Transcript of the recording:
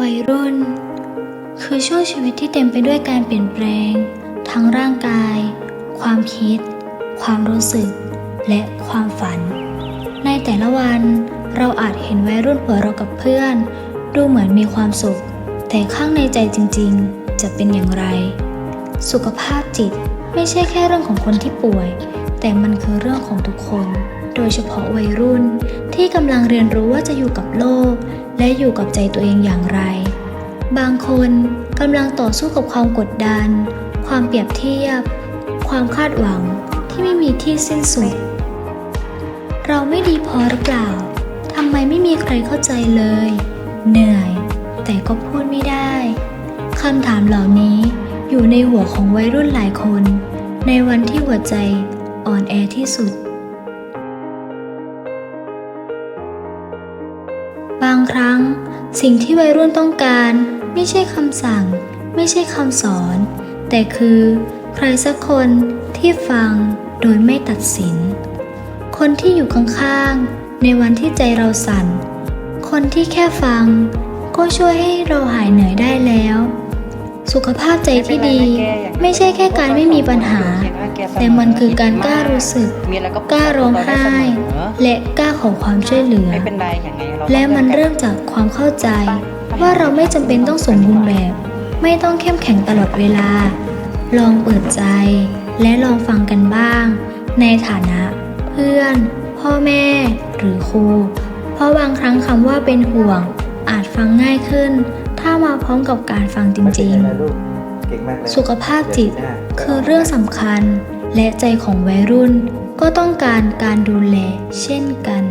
วัยรุ่น คือช่วงชีวิตที่เต็มไปด้วยการเปลี่ยนแปลง ทั้งร่างกาย ความคิด ความรู้สึก และความฝัน ในแต่ละวันเราอาจเห็นวัยรุ่นหัวเรากับเพื่อน ดูเหมือนมีความสุข แต่ข้างในใจจริงๆ จะเป็นอย่างไร สุขภาพจิตไม่ใช่แค่เรื่องของคนที่ป่วย แต่มันคือเรื่องของทุกคน โดยเฉพาะวัยรุ่น ที่กำลังเรียนรู้ว่าจะอยู่กับโลก และอยู่กับใจตัวเองอย่างไร บางคนกำลังต่อสู้กับความกดดัน ความเปรียบเทียบ ความคาดหวังที่ไม่มีที่สิ้นสุด เราไม่ดีพอหรือเปล่าทำไมไม่มีใครเข้าใจเลย เหนื่อย แต่ก็พูดไม่ได้คำถามเหล่านี้อยู่ในหัวของวัยรุ่นหลายคน ในวันที่หัวใจอ่อนแอที่สุด บางครั้ง สิ่งที่วัยรุ่นต้องการ ไม่ใช่คำสั่ง ไม่ใช่คำสอน แต่คือ ใครสักคนที่ฟังโดยไม่ตัดสิน คนที่อยู่ข้างๆ ในวันที่ใจเราสั่น คนที่แค่ฟัง ก็ช่วยให้เราหายเหนื่อยได้แล้ว สุขภาพใจที่ดี ไม่ใช่แค่การไม่มีปัญหา แต่มันคือการกล้ารู้สึก กล้าร้องไห้ และกล้า ขอความช่วยเหลือ ไม่เป็นไรอย่างไงเราและมันเริ่มจากความเข้าใจ ว่าเราไม่จำเป็นต้องสมบูรณ์แบบ ไม่ต้องเข้มแข็งตลอดเวลา ลองเปิดใจ และลองฟังกันบ้าง ในฐานะ เพื่อน พ่อแม่ หรือครู เพราะบางครั้งคำว่าเป็นห่วง อาจฟังง่ายขึ้น ถ้ามาพร้อมกับการฟังจริง ๆ สุขภาพจิตคือเรื่องสำคัญและใจของวัยรุ่น ก็ต้องการการดูแลเช่นกัน